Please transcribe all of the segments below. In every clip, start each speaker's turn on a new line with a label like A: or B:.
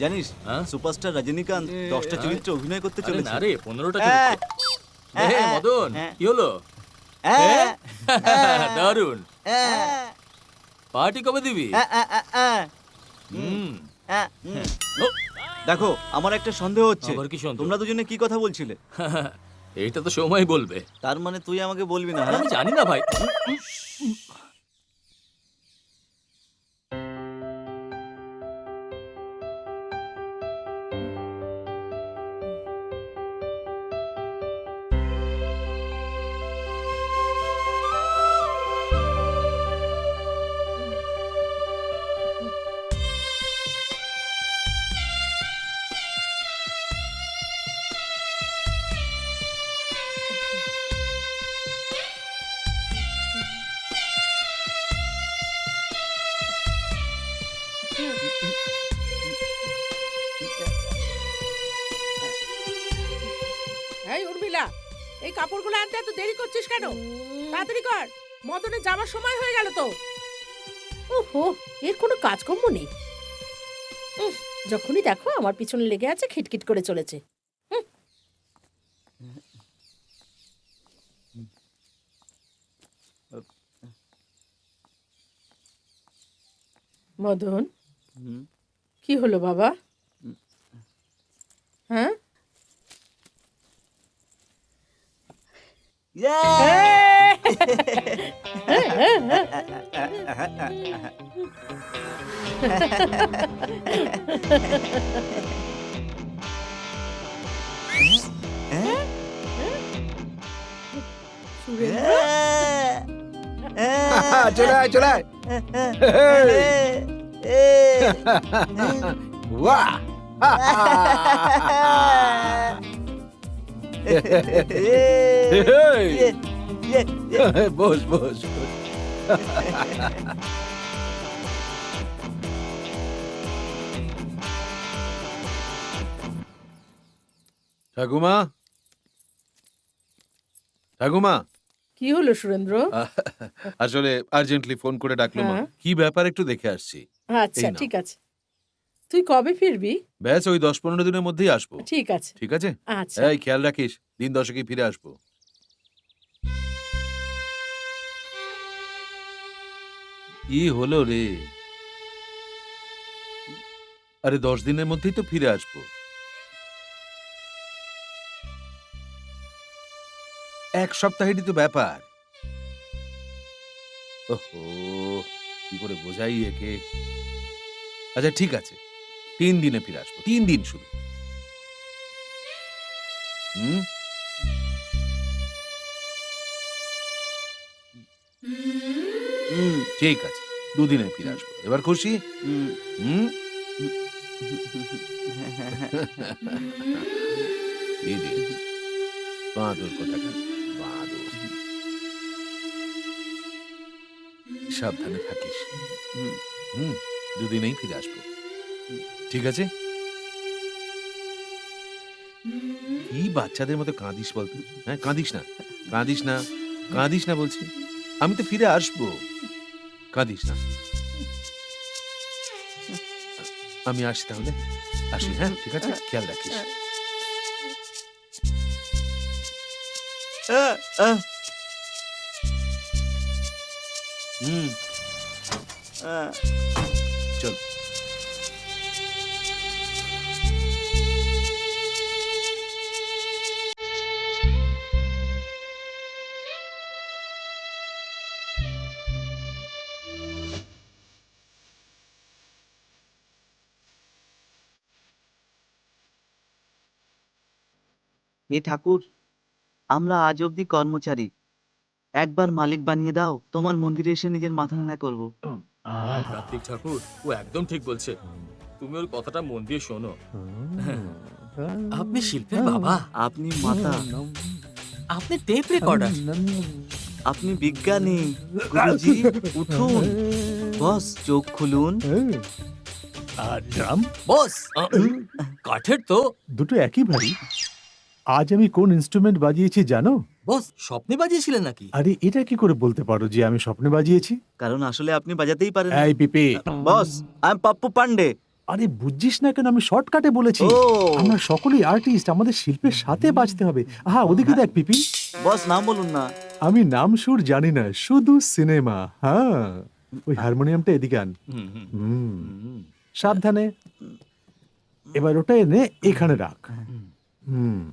A: জানিস
B: হ্যাঁ?
A: সুপারস্টার রজনীকান্ত দশটা চরিত্রে অভিনয় করতে
B: আরে
A: চলেছে।
B: না রে পনেরোটা
A: হ্যাঁ। হ্যাঁ,
B: মদন
A: হ্যাঁ।
B: কি হলো?
A: হ্যাঁ,
B: দারুণ
A: হ্যাঁ,
B: পার্টি কবে দিবি?
A: হ্যাঁ, হ্যাঁ, হ্যাঁ, হ্যাঁ, হ্যাঁ, দেখো আমার একটা সন্দেহ হচ্ছে? তোমরা দুজনে কি কথা বলছিলে?
B: এইটা তো সময় বলবে।
A: তার মানে তুই আমাকে বলবি না হ্যাঁ?
B: আমি জানি না ভাই।
C: কাপড়গুলো আনতে এত দেরি করছিস কেন? তাড়াতাড়ি কর। মদনে যাওয়ার সময় হয়ে গেল তো। ওহো এর কোনো কাজকর্ম নেই। যখনই দেখো আমার পিছনে লেগে আছে খিটখিট করে চলেছে। হুম। মদন
A: হুম।
C: কি হলো বাবা? হ্যাঁ?
D: চলে আয় চলে আয় বাহ বস বস ঠাকুমা ঠাকুমা
C: কি হলো সুরেন্দ্র?
D: আসলে আর্জেন্টলি ফোন করে ডাকলো মা।
C: হ্যাঁ।
D: কি ব্যাপার একটু দেখে আসছি।
C: আচ্ছা ঠিক আছে। তুই কবে ফিরবি?
D: ব্যাস ওই দশ পনেরো দিনের মধ্যেই আসব।
C: ঠিক আছে।
D: ঠিক আছে?
C: আচ্ছা।
D: এই খেয়াল রাখিস দিন দশকেই ফিরে আসব। কি হলো রে? আরে দশ দিনের মধ্যেই তো ফিরে আসব। এক সপ্তাহেরই তো ব্যাপার। ওহো, কি করে বোঝাই একে? আচ্ছা ঠিক আছে। তিন দিনে ফিরে আসব। তিন দিন শুধু। হুম? ঠিক আছে দুদিনে ফিরে আসব। এবার খুশি?
A: হুম।
D: হুম? Idiot. বাঁদর কোথাকার বাঁদর। সাবধানে থাকিস।
A: হুম
D: দুদিনেই ফিরে আসব। ঠিক আছে? কি বাচ্চাদের মতো কাঁদিস বলতো? হ্যাঁ কাঁদিস না কাঁদিস না কাঁদিস না বলছি। আমি তো ফিরে আসব। কাঁদিস না। আমি আসি তাহলে। আসি হ্যাঁ? ঠিক আছে? খেয়াল রাখিস। হুম। চল।
A: হে ঠাকুর আমরা আজ অব্দি কর্মচারী। একবার মালিক বানিয়ে দাও তোমার মন্দিরে এসে নিজের মাথা নাড়া করব।
B: কার্তিক ঠাকুর ও একদম ঠিক বলছে। তুমি ওর কথাটা মন দিয়ে শোনো। আপনি শিল্পের বাবা।
A: আপনি মাতা।
B: আপনি টেপ রেকর্ডার
A: আপনি বিজ্ঞানী গুরুজি উঠুন। বস চোখ খুলুন।
E: আর ড্রাম
B: বস কাঠের তো।
E: দুটো একই ভারী। আজ আমি কোন ইনস্ট্রুমেন্ট বাজিয়েছি জানো?
B: বস স্বপ্নে বাজিয়েছিলেন নাকি?
E: আরে এটা কি করে বলতে পারো যে আমি স্বপ্নে বাজিয়েছি?
A: কারণ আসলে আপনি বাজাতেই পারেন।
E: এই PP.
A: Boss I am Pappu Pandey
E: আরে বুঝছিস না কেন আমি শর্টকাটে বলেছি। আমরা সকলেই আর্টিস্ট আমাদের শিল্পের সাথে বাঁচতে হবে। হ্যাঁ ওদিকে দেখ পিপি।
A: বস নাম বলুন না।
E: আমি নাম সুর জানি না শুধু সিনেমা হ্যাঁ। ওই হারমোনিয়ামটা এদিকে আন।
B: হুম।
E: সাবধানে। এবার ওটা এনে এখানে রাখ। হুম।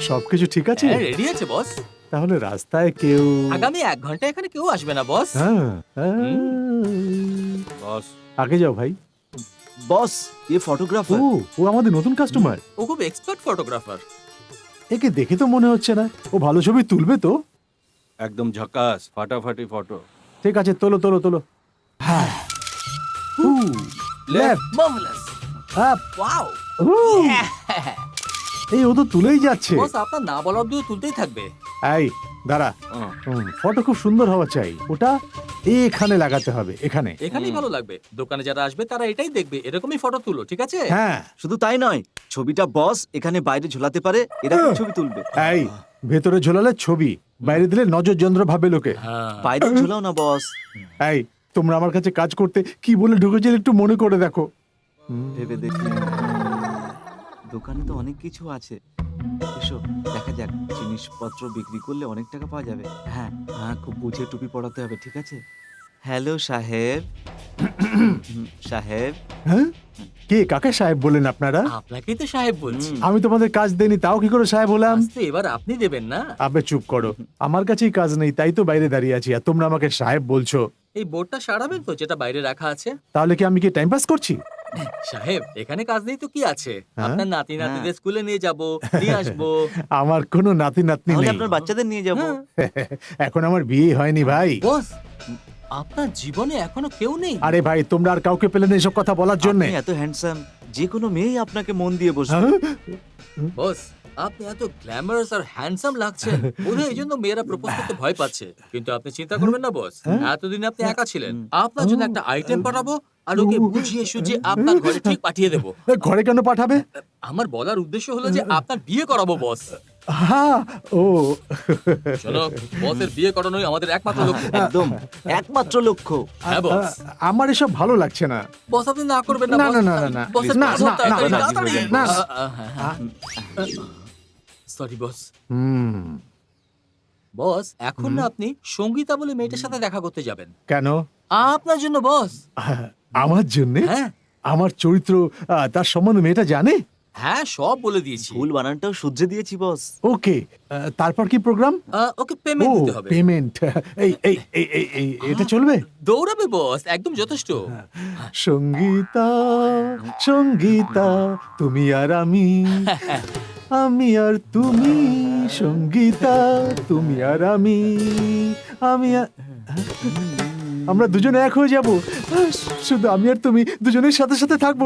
E: সবকিছু ঠিক আছে?
B: হ্যাঁ রেডি আছে বস
E: তাহলে রাস্তায় কেউ
B: আগামী এক ঘণ্টা এখানে কেউ আসবে না বস
E: হ্যাঁ হ্যাঁ।
D: বস
E: আগে যাও ভাই।
A: বস এ
E: ও
A: ফটোগ্রাফার
E: ও আমাদের নতুন কাস্টমার
B: ও খুব এক্সপার্ট ফটোগ্রাফার
E: একে দেখে তো মনে হচ্ছে না। ও ভালো ছবি তুলবে তো।
D: একদম ঝকাস ফাটাফাটি ফটো
E: ঠিক আছে তোলো তোলো তোলো। হ্যাঁ। লেফট
B: মার্ভেলাস
E: আপ
B: ওয়াও
E: এই ও তো তুলেই যাচ্ছে।
B: বস আপনার না বলা অব্দিও তুলতেই থাকবে।
E: এই দাঁড়া। ফটো খুব সুন্দর হওয়া চাই। ওটা এখানে লাগাতে হবে এখানে।
B: এখানেই ভালো লাগবে। দোকানে যারা আসবে তারা এটাই দেখবে। এরকমই ফটো তুলো ঠিক আছে?
E: হ্যাঁ।
A: শুধু তাই নয় ছবিটা বস এখানে বাইরে ঝোলাতে পারে এরকম ছবি তুলবে।
E: এই ভেতরে ঝোলালে ছবি বাইরে দিলে নজর যন্ত্র ভাবে লোকে।
B: হ্যাঁ।
A: বাইরে ঝোলাও না বস
E: এই তোমরা আমার কাছে কাজ করতে কি বলে ঢুকেছিলে একটু মনে করে দেখো।
A: ভেবে দেখি। দোকানে তো অনেক কিছু আছে। এসো দেখা যাক জিনিসপত্র বিক্রি করলে অনেক টাকা পাওয়া যাবে। হ্যাঁ হ্যাঁ খুব বুঝে টুপি পড়াতে হবে ঠিক আছে? হ্যালো সাহেব। সাহেব।
E: হ্যাঁ? কে কাকে সাহেব বলেন আপনারা?
B: আপনাকেই তো সাহেব বলছি।
E: আমি তোমাদের কাজ দেইনি তাও কি করে সাহেব হলাম?
B: আজ তো এবার আপনি দেবেন না।
E: আপনি চুপ করো। আমার কাছেই কাজ নেই তাই তো বাইরে দাঁড়িয়ে আছি আর তোমরা আমাকে সাহেব বলছো।
B: এই বোর্ডটা সারাবেন তো যেটা বাইরে রাখা আছে।
E: তাহলে কি আমি কি টাইম পাস করছি?
B: সাহেব এখানে কাজ নেই তো কি আছে?
E: হ্যাঁ?
B: আপনার নাতি নাতিদের স্কুলে নিয়ে যাব নিয়ে আসব।
E: আমার কোনো নাতি নাতনি নেই।
A: আপনার বাচ্চাদের নিয়ে যাব।
B: হ্যাঁ।
E: এখন আমার বিয়ে হয়নি ভাই।
B: বস আপনার জীবনে এখনও কেউ নেই?
E: আরে ভাই তোমরা আর কাউকে পেলে না এসব কথা বলার জন্য।
A: আপনি এত হ্যান্ডসাম যে কোনো মেয়েই আপনাকে মন দিয়ে বসবে।
E: হ্যাঁ?
B: বস আপনি এত গ্ল্যামারাস আর হ্যান্ডসাম লাগছেন। বোধহয় এই জন্য মেয়েরা প্রপোজ করতে ভয় পাচ্ছে। কিন্তু আপনি চিন্তা করবেন না বস।
E: হ্যাঁ?
B: এতদিন আপনি একা ছিলেন। আপনার জন্য একটা আইটেম পাঠাবো আর ওকে বুঝিয়ে সুঝিয়ে আপনার ঘরে ঠিক পাঠিয়ে দেবো
E: ঘরে কেন পাঠাবে
B: আমার বলার উদ্দেশ্য হলো যে আপনার বিয়ে করাবো বস
E: হ্যাঁ ও
B: শোনো বসের বিয়ে করানোই আমাদের একমাত্র লক্ষ্য
A: একদম একমাত্র লক্ষ্য
B: হ্যাঁ বস
E: আমার এসব ভালো লাগছে না
B: বস আপনি না করবেন না,
E: না, না, না, না, না, না, না।
B: সরি বস
E: হুম
B: বস এখন না আপনি সঙ্গীতা বলে মেয়েটার সাথে দেখা করতে যাবেন
E: কেন
B: আপনার জন্য বস
E: আমার জন্য?
B: হ্যাঁ।
E: আমার চরিত্র আহ, তার সম্বন্ধে মেয়েটা জানে?
B: হ্যাঁ সব বলে দিয়েছি।
A: ভুল বানানটাও শুধরে দিয়েছি বস।
E: ওকে তারপর কি প্রোগ্রাম
B: আহ, ওকে পেমেন্ট দিতে হবে।
E: পেমেন্ট এই এই এই এই এই এটা চলবে?
B: দৌড়াবে বস একদম যথেষ্ট।
E: সঙ্গীতা সঙ্গীতা তুমি আর আমি। আমি আর তুমি সঙ্গীতা তুমি আর আমি। আমি আর- আমরা দুজনে এক হয়ে যাব। শুধু আমি আর তুমি দুজনের সাথে সাথে থাকব।